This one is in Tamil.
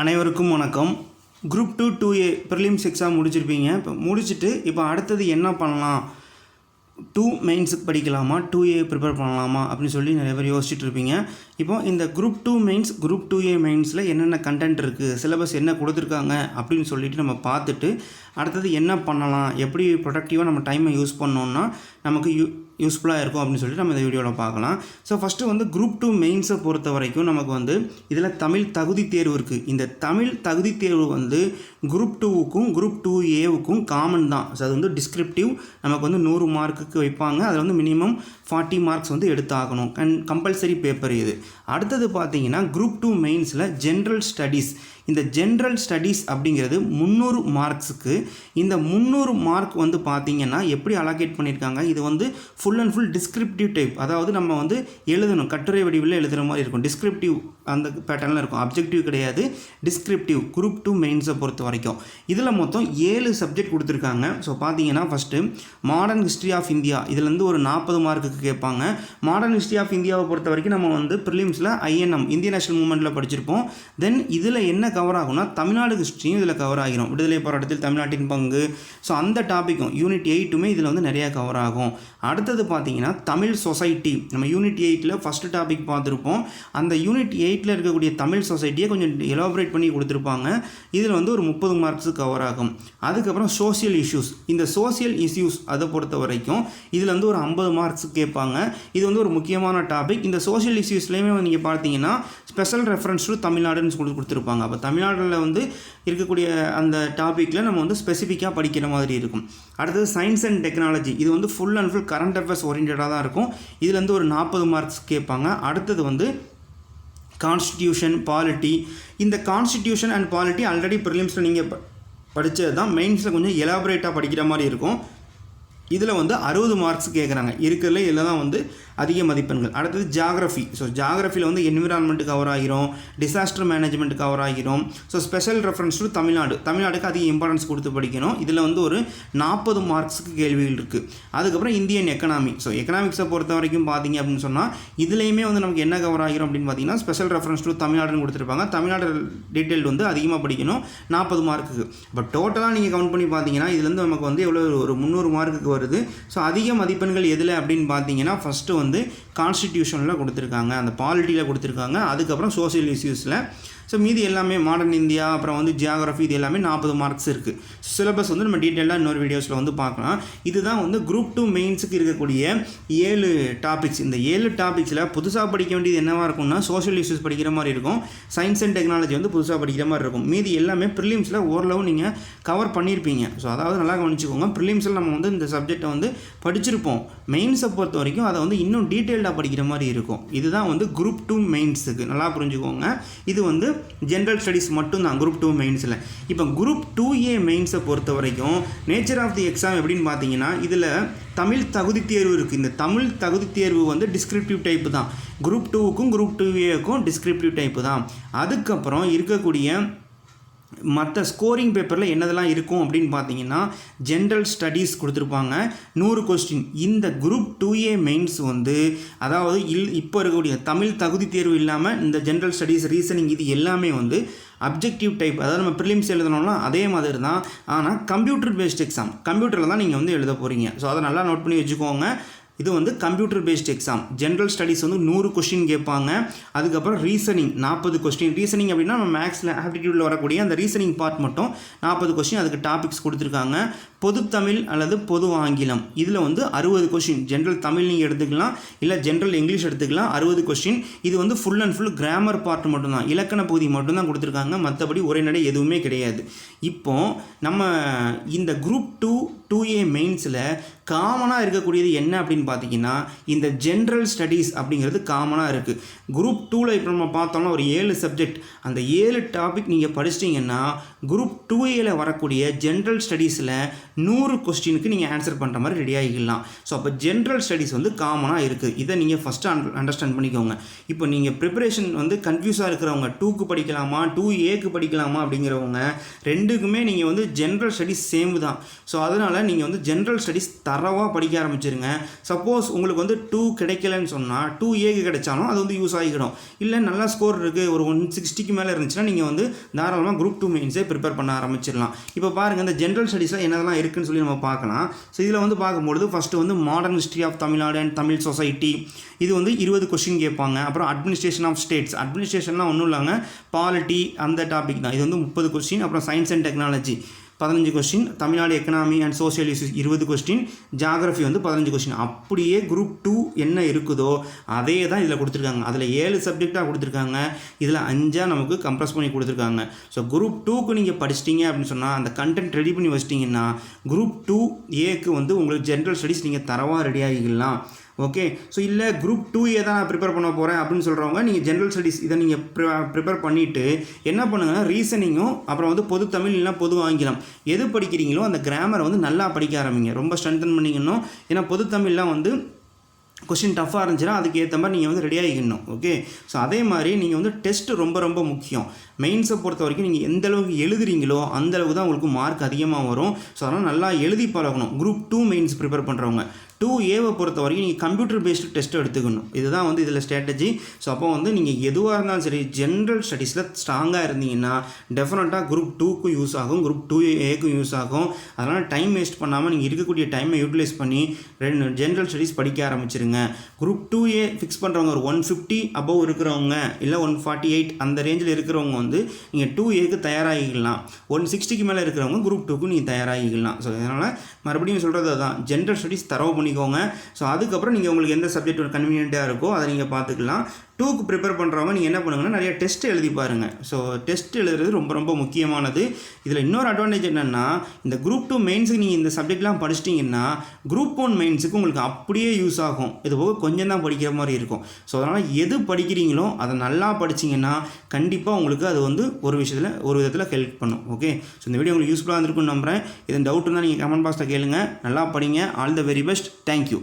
அனைவருக்கும் வணக்கம். Group two two A prelims exam முடிச்சிருப்பீங்க. இப்போ முடிச்சுட்டு இப்போ அடுத்தது என்ன பண்ணலாம்? டூ மெயின்ஸுக்கு படிக்கலாமா? டூ ஏ ப்ரிப்பேர் பண்ணலாமா? அப்படின்னு சொல்லி நிறைய பேர் யோசிச்சுட்டு இருப்பீங்க. இப்போ இந்த group two mains group two A மெயின்ஸில் என்னென்ன கண்டென்ட் இருக்குது சிலபஸ் என்ன கொடுத்துருக்காங்க அப்படின்னு சொல்லிட்டு நம்ம பார்த்துட்டு அடுத்தது என்ன பண்ணலாம் எப்படி ப்ரொடக்டிவாக நம்ம டைமை யூஸ் பண்ணோன்னா நமக்கு யூ யூஸ்ஃபுல்லாக இருக்கும் அப்படின்னு சொல்லிட்டு நம்ம இந்த வீடியோவில் பார்க்கலாம். ஸோ ஃபஸ்ட்டு வந்து குரூப் டூ மெயின்ஸை பொறுத்த வரைக்கும் நமக்கு வந்து இதில் தமிழ் தகுதி தேர்வு இருக்குது இந்த தமிழ் தகுதி தேர்வு வந்து குரூப் டூவுக்கும் குரூப் டூ ஏவுக்கும் காமன் தான். ஸோ அது வந்து டிஸ்கிரிப்டிவ் நமக்கு வந்து நூறு மார்க்குக்கு வைப்பாங்க. அதில் வந்து மினிமம் ஃபார்ட்டி மார்க்ஸ் வந்து எடுத்தாகணும். அண்ட் கம்பல்சரி பேப்பர் இது. அடுத்தது பார்த்தீங்கன்னா குரூப் டூ மெயின்ஸில் ஜென்ரல் ஸ்டடீஸ் இந்த ஜென்ரல் ஸ்டடீஸ் அப்படிங்கிறது முந்நூறு மார்க்ஸுக்கு இந்த முந்நூறு மார்க் வந்து பார்த்தீங்கன்னா எப்படி அலோகேட் பண்ணியிருக்காங்க? இது வந்து full and full descriptive type அதாவது நம்ம வந்து எழுதணும். கட்டுரை வடிவில் எழுதுகிற மாதிரி இருக்கும். டிஸ்கிரிப்டிவ் அந்த பேட்டர்னில் இருக்கும். அப்ஜெக்டிவ் கிடையாது. டிஸ்கிரிப்டிவ் குரூப் டூ மெயின்ஸை பொறுத்த வரைக்கும். இதில் மொத்தம் ஏழு சப்ஜெக்ட் கொடுத்துருக்காங்க. ஸோ பார்த்தீங்கன்னா first modern history of India இதுலேருந்து ஒரு நாற்பது மார்க்குக்கு கேட்பாங்க. மாடர்ன் ஹிஸ்ட்ரி ஆஃப் இந்தியாவை பொறுத்த வரைக்கும் நம்ம வந்து ப்ரிலிம்ஸில் ஐஎன்எம் இந்தியன் நேஷனல் மூமெண்ட்டில் படிச்சிருப்போம். தென் இதில் என்ன கவர் ஆகும்னா தமிழ்நாடு ஹிஸ்ட்ரியும் இதில் கவர் ஆகிரும். விடுதலை போராட்டத்தில் தமிழ்நாட்டின் பங்கு. ஸோ அந்த டாப்பிக்கும் யூனிட் எயிட்டுமே இதில் வந்து நிறையா கவர் ஆகும். அடுத்தது பார்த்தீங்கன்னா தமிழ் சொசைட்டி நம்ம யூனிட் எயிட்டில் ஃபஸ்ட்டு டாபிக் பார்த்துருப்போம். அந்த யூனிட் எயிட்டில் இருக்கக்கூடிய தமிழ் சொசைட்டியை கொஞ்சம் எலாபரேட் பண்ணி கொடுத்துருப்பாங்க. இதில் வந்து ஒரு முப்பது மார்க்ஸ் கவர் ஆகும். அதுக்கப்புறம் சோஷியல் இஷ்யூஸ் இந்த சோஷியல் இஷ்யூஸ் அதை பொறுத்த வரைக்கும் இதில் வந்து ஒரு ஐம்பது மார்க்ஸ் கேட்பாங்க. இது வந்து ஒரு முக்கியமான டாபிக் இந்த சோஷியல் இஷ்யூஸ்லேயுமே நீங்கள் பார்த்தீங்கன்னா ஸ்பெஷல் ரெஃபரன்ஸ் டு தமிழ்நாடுன்னு சொல்லி கொடுத்துருப்பாங்க. அப்போ தமிழ்நாட்டில் வந்து இருக்கக்கூடிய அந்த டாப்பிக்கில் நம்ம வந்து ஸ்பெசிஃபிக்காக படிக்கிற மாதிரி இருக்கும். அடுத்தது சயின்ஸ் அண்ட் டெக்னாலஜி இது வந்து full and full current affairs ஓரியன்டாக தான் இருக்கும். இதுலேருந்து ஒரு நாற்பது மார்க்ஸ் கேட்பாங்க. அடுத்தது வந்து கான்ஸ்டியூஷன் பாலிட்டி இந்த கான்ஸ்டியூஷன் அண்ட் பாலிட்டி ஆல்ரெடி ப்ரிலிம்ஸில் நீங்கள் படித்தது தான். மெயின்ஸில் கொஞ்சம் எலாபரேட்டாக படிக்கிற மாதிரி இருக்கும். இதில் வந்து அறுபது மார்க்ஸ் கேட்குறாங்க இருக்கிறதுல இதில் தான் வந்து அதிக மதிப்பெண்கள். அடுத்தது ஜாகிரஃபி ஸோ ஜாகிரஃபியில் வந்து என்விரான்மெண்ட் கவர் ஆகிரும் டிசாஸ்டர் மேனேஜ்மெண்ட் கவர் ஆகிரும் so special reference to Tamil Nadu. தமிழ்நாடுக்கு அதிக இம்பார்ட்டன்ஸ் கொடுத்து படிக்கணும். இதில் வந்து ஒரு நாற்பது மார்க்ஸுக்கு கேள்விகள் இருக்குது அதுக்கப்புறம் இந்தியன் எக்கனாமி ஸோ எக்கனாமிக்ஸை பொறுத்த வரைக்கும் பார்த்தீங்க அப்படின்னு சொன்னால் இதுலேயுமே வந்து நமக்கு என்ன கவர் ஆகிரும் அப்படின்னு பார்த்தீங்கன்னா ஸ்பெஷல் ரெஃபரன்ஸ் டு தமிழ்நாடுன்னு கொடுத்துருப்பாங்க. தமிழ்நாடு டீட்டெயில் வந்து அதிகமாக படிக்கணும். நாற்பது மார்க்குக்கு. பட் டோட்டலாக நீங்கள் கவுண்ட் பண்ணி பார்த்தீங்கன்னா இதுலேருந்து நமக்கு வந்து எவ்வளோ ஒரு முந்நூறு மார்க்குக்கு வருது. ஸோ அதிக மதிப்பெண்கள் எதில் அப்படின்னு பார்த்தீங்கன்னா ஃபஸ்ட்டு வந்து வந்து கான்ஸ்டிடியூஷனில் கொடுத்துருக்காங்க. அந்த பாலிட்டியில் கொடுத்துருக்காங்க. அதுக்கப்புறம் சோசியல் இஷ்யூஸில் ஸோ மீதி எல்லாமே மாடர்ன் இந்தியா அப்புறம் வந்து ஜியாகிரஃபி இது எல்லாமே நாற்பது மார்க்ஸ் இருக்குது சிலபஸ் வந்து நம்ம டீட்டெயிலாக இன்னொரு வீடியோஸில் வந்து பார்க்கலாம். இதுதான் வந்து குரூப் டூ மெயின்ஸுக்கு இருக்கக்கூடிய ஏழு டாபிக்ஸ் இந்த ஏழு டாபிக்ஸில் புதுசாக படிக்க வேண்டியது என்னவாக இருக்கும்னா சோஷியல் இஷ்யூஸ் படிக்கிற மாதிரி இருக்கும். சயின்ஸ் அண்ட் டெக்னாலஜி வந்து புதுசாக படிக்கிற மாதிரி இருக்கும். மீதி எல்லாமே ப்ரிலிம்ஸில் ஓரளவு நீங்கள் கவர் பண்ணியிருப்பீங்க ஸோ அதாவது நல்லா கவனிச்சுக்கோங்க. ப்ரிலிம்ஸில் நம்ம வந்து இந்த சப்ஜெக்டை வந்து படிச்சிருப்போம். மெயின்ஸை பொறுத்த வரைக்கும் அதை வந்து இன்னும் டீட்டெயில்டாக படிக்கிற மாதிரி இருக்கும். இதுதான் வந்து குரூப் டூ மெயின்ஸுக்கு நல்லா புரிஞ்சுக்கோங்க. இது வந்து ஜென்ரல் ஸ்டடீஸ் மட்டும்தான் குரூப் டூ மெயின்ஸில் இப்போ குரூப் டூ ஏ மெயின்ஸை பொறுத்த வரைக்கும் நேச்சர் ஆஃப் தி எக்ஸாம் எப்படின்னு பார்த்தீங்கன்னா இதில் தமிழ் தகுதி தேர்வு இருக்குது இந்த தமிழ் தகுதி தேர்வு வந்து டிஸ்கிரிப்டிவ் டைப்பு தான். குரூப் டூவுக்கும் குரூப் டூ ஏக்கும் டிஸ்கிரிப்டிவ் டைப்பு தான். அதுக்கப்புறம் இருக்கக்கூடிய மற்ற ஸ்கோரிங் பேப்பரில் என்னதெல்லாம் இருக்கும் அப்படின்னு பார்த்தீங்கன்னா ஜென்ரல் ஸ்டடீஸ் கொடுத்துருப்பாங்க. நூறு கொஸ்டின் இந்த குரூப் டூ ஏ மெயின்ஸ் வந்து அதாவது இல் இப்போ இருக்கக்கூடிய தமிழ் தகுதி தேர்வு இல்லாமல் இந்த ஜென்ரல் ஸ்டடீஸ் ரீசனிங் இது எல்லாமே வந்து அப்ஜெக்டிவ் டைப் அதாவது நம்ம ப்ரிலிம்ஸ் எழுதணும்னா அதே மாதிரி தான் ஆனால் கம்ப்யூட்டர் பேஸ்ட் எக்ஸாம் கம்ப்யூட்டரில் தான் நீங்கள் வந்து எழுத போகிறீங்க ஸோ அதை நல்லா நோட் பண்ணி வச்சுக்கோங்க. இது வந்து computer based exam general studies வந்து நூறு கொஸ்டின் கேட்பாங்க. அதுக்கப்புறம் ரீசனிங் நாற்பது கொஸ்டின் ரீசனிங் அப்படின்னா நம்ம மேக்ஸில் ஆப்டிடியூடில் வரக்கூடிய அந்த ரீசனிங் பார்ட் மட்டும் நாற்பது கொஸ்டின் அதுக்கு டாபிக்ஸ் கொடுத்துருக்காங்க. பொது தமிழ் அல்லது பொது ஆங்கிலம். இதில் வந்து அறுபது கொஸ்டின் ஜென்ரல் தமிழ் நீங்கள் எடுத்துக்கலாம். இல்லை ஜென்ரல் இங்கிலீஷ் எடுத்துக்கலாம். அறுபது கொஸ்டின் இது வந்து full and full grammar part மட்டும்தான். இலக்கண பகுதி மட்டும்தான் கொடுத்துருக்காங்க. மற்றபடி உரைநடை எதுவுமே கிடையாது. இப்போது நம்ம இந்த குரூப் டூ டூ ஏ மெயின்ஸில் காமனாக இருக்கக்கூடியது என்ன அப்படின்னு பார்த்தீங்கன்னா இந்த ஜென்ரல் ஸ்டடீஸ் அப்படிங்கிறது காமனாக இருக்குது குரூப் டூவில் இப்போ நம்ம பார்த்தோம்னா ஒரு ஏழு சப்ஜெக்ட் அந்த ஏழு டாபிக் நீங்கள் படிச்சிட்டிங்கன்னா குரூப் டூ ஏல வரக்கூடிய ஜென்ரல் ஸ்டடீஸில் நூறு கொஸ்டினுக்கு நீங்கள் ஆன்சர் பண்ணுற மாதிரி ரெடி ஆகிக்கலாம் ஸோ அப்போ ஜென்ரல் ஸ்டடீஸ் வந்து காமனாக இருக்குது இதை நீங்கள் ஃபஸ்ட்டு அண்ட் அண்டர்ஸ்டாண்ட் பண்ணிக்கோங்க. இப்போ நீங்கள் ப்ரிப்பரேஷன் வந்து கன்ஃபியூஸாக இருக்கிறவங்க டூக்கு படிக்கலாமா டூ ஏக்கு படிக்கலாமா அப்படிங்கிறவங்க ரெண்டுக்குமே நீங்கள் வந்து ஜென்ரல் ஸ்டடீஸ் சேம் தான். ஸோ அதனால் நீங்கள் வந்து ஜென்ரல் ஸ்டடீஸ் தரவாக படிக்க ஆரம்பிச்சிருங்க. சப்போஸ் சப்போஸ் உங்களுக்கு வந்து டூ கிடைக்கலன்னு சொன்னால் டூ ஏக்கு கிடைச்சாலும் அது வந்து யூஸ் ஆகிடும் இல்லை நல்லா ஸ்கோர் இருக்குது ஒரு ஒன் சிக்ஸ்டிக்கு மேலே இருந்துச்சுன்னா நீங்கள் வந்து தாராளமாக குரூப் டூ மெயின்ஸே ப்ரிப்பேர் பண்ண ஆரம்பிச்சிடலாம். இப்போ பாருங்கள் இந்த ஜென்ரல் ஸ்டடீஸில் என்னதெல்லாம் இருக்குன்னு சொல்லி நம்ம பார்க்கலாம். ஸோ இதில் வந்து பார்க்கும்பொழுது ஃபஸ்ட்டு வந்து modern history of Tamil Nadu and Tamil society இது வந்து இருபது கொஸ்டின் கேட்பாங்க. அப்புறம் அட்மினிஸ்ட்ரேஷன் ஆஃப் ஸ்டேட்ஸ் அட்மினிஸ்ட்ரேஷன்லாம் ஒன்றும் இல்லைங்க பாலிட்டி அந்த டாபிக் தான். இது வந்து முப்பது கொஸ்டின் அப்புறம் சயின்ஸ் அண்ட் டெக்னாலஜி பதினஞ்சு question Tamil Nadu economy and social issues இருபது கொஸ்டின் ஜாகிரஃபி வந்து பதினஞ்சு கொஸ்டின் அப்படியே குரூப் டூ என்ன இருக்குதோ அதே தான் இதில் கொடுத்துருக்காங்க. அதில் ஏழு சப்ஜெக்டாக கொடுத்துருக்காங்க. இதில் அஞ்சாக நமக்கு கம்ப்ரஸ் பண்ணி கொடுத்துருக்காங்க. ஸோ குரூப் டூக்கு நீங்கள் படிச்சிட்டிங்க அப்படின்னு சொன்னால் அந்த கண்டென்ட் ரெடி பண்ணி வச்சிட்டிங்கன்னா குரூப் டூ ஏக்கு வந்து உங்களுக்கு ஜென்ரல் ஸ்டடீஸ் நீங்கள் தரவாக ரெடி ஆகிக்கலாம் ஓகே ஸோ இல்லை குரூப் டூ ஏ தான் நான் ப்ரிப்பேர் பண்ண போகிறேன் அப்படின்னு சொல்கிறவங்க நீங்கள் ஜென்ரல் ஸ்டடீஸ் இதை நீங்கள் ப்ரிப்பேர் பண்ணிவிட்டு என்ன பண்ணுங்கன்னா ரீசனிங்கும் அப்புறம் வந்து பொது தமிழ் இல்லைனா பொது ஆங்கிலம். எது படிக்கிறீங்களோ அந்த கிராமரை வந்து நல்லா படிக்க ஆரம்பிங்க. ரொம்ப ஸ்ட்ரென்தன் பண்ணிக்கணும் ஏன்னா பொது தமிழ்லாம் வந்து கொஷின் டஃப்பாக இருந்துச்சுன்னா அதுக்கு ஏற்ற மாதிரி நீங்கள் வந்து ரெடி ஆகிக்கணும். ஓகே ஸோ அதே மாதிரி நீங்கள் வந்து டெஸ்ட் ரொம்ப ரொம்ப முக்கியம். மெயின்ஸை பொறுத்த வரைக்கும் நீங்கள் எந்த அளவுக்கு எழுதுறீங்களோ அந்தளவுக்கு தான் உங்களுக்கு மார்க் அதிகமாக வரும். ஸோ அதனால் நல்லா எழுதி பழகணும். குரூப் டூ மெயின்ஸ் ப்ரிப்பேர் பண்ணுறவங்க டூ ஏவை பொறுத்த வரைக்கும் நீங்கள் கம்ப்யூட்டர் பேஸ்டு டெஸ்ட் எடுத்துக்கணும். இதுதான் வந்து இதில் ஸ்ட்ராட்டஜி ஸோ அப்போ வந்து நீங்கள் எதுவாக இருந்தாலும் சரி ஜென்ரல் ஸ்டடீஸில் ஸ்ட்ராங்காக இருந்தீங்கன்னா டெஃபினட்டாக குரூப் டூக்கும் யூஸ் ஆகும் குரூப் டூ ஏக்கும் யூஸ் ஆகும். அதனால் டைம் வேஸ்ட் பண்ணாமல் நீங்கள் இருக்கக்கூடிய டைமை யூட்டிலைஸ் பண்ணி ரெண்டு ஜென்ரல் ஸ்டடீஸ் படிக்க ஆரம்பிச்சிருங்க. குரூப் டூ ஏ ஃபிக்ஸ் பண்ணுறவங்க ஒரு ஒன் ஃபிஃப்டி அபவ் இருக்கிறவங்க இல்லை ஒன் ஃபார்ட்டி எயிட் அந்த ரேஞ்சில் இருக்கிறவங்க வந்து நீங்கள் டூ ஏக்கு தயாராகிக்கலாம். ஒன் சிக்ஸ்டிக்கு மேலே இருக்கிறவங்க குரூப் டூக்கு நீங்கள் தயாராகிக்கலாம். ஸோ அதனால் மறுபடியும் சொல்கிறது தான் ஜென்ரல் ஸ்டடீஸ் தரவு பண்ணி பண்ணிக்கோங்க. ஸோ அதுக்கப்புறம் நீங்கள் உங்களுக்கு எந்த சப்ஜெக்ட் கன்வீனியண்ட்டாக இருக்கோ அதை நீங்கள் பார்த்துக்கலாம். டூக்கு ப்ரிப்பேர் பண்ணுறவங்க நீங்கள் என்ன பண்ணுங்கன்னா நிறைய டெஸ்ட் எழுதி பாருங்கள் ஸோ டெஸ்ட் எழுதுறது ரொம்ப ரொம்ப முக்கியமானது. இதில் இன்னொரு அட்வான்டேஜ் என்னென்னா இந்த குரூப் டூ மெயின்ஸுக்கு நீங்கள் இந்த சப்ஜெக்ட்லாம் படிச்சிட்டிங்கன்னா குரூப் ஒன் மெயின்ஸுக்கு உங்களுக்கு அப்படியே யூஸ் ஆகும். இது போக கொஞ்சம் தான் படிக்கிற மாதிரி இருக்கும். ஸோ அதனால் எது படிக்கிறீங்களோ அதை நல்லா படிச்சிங்கன்னா கண்டிப்பாக உங்களுக்கு அது வந்து ஒரு விஷயத்தில் ஒரு விதத்தில் ஹெல்ப் பண்ணும். ஓகே ஸோ இந்த வீடியோ உங்களுக்கு யூஸ்ஃபுல்லாக இருந்திருக்கும்னு நம்புகிறேன் இதன் டவுட் இருந்தால் நீங்கள் கமெண்ட் பாக்ஸில் கேளுங்கள் நல்லா படிங்க. All the very best thank you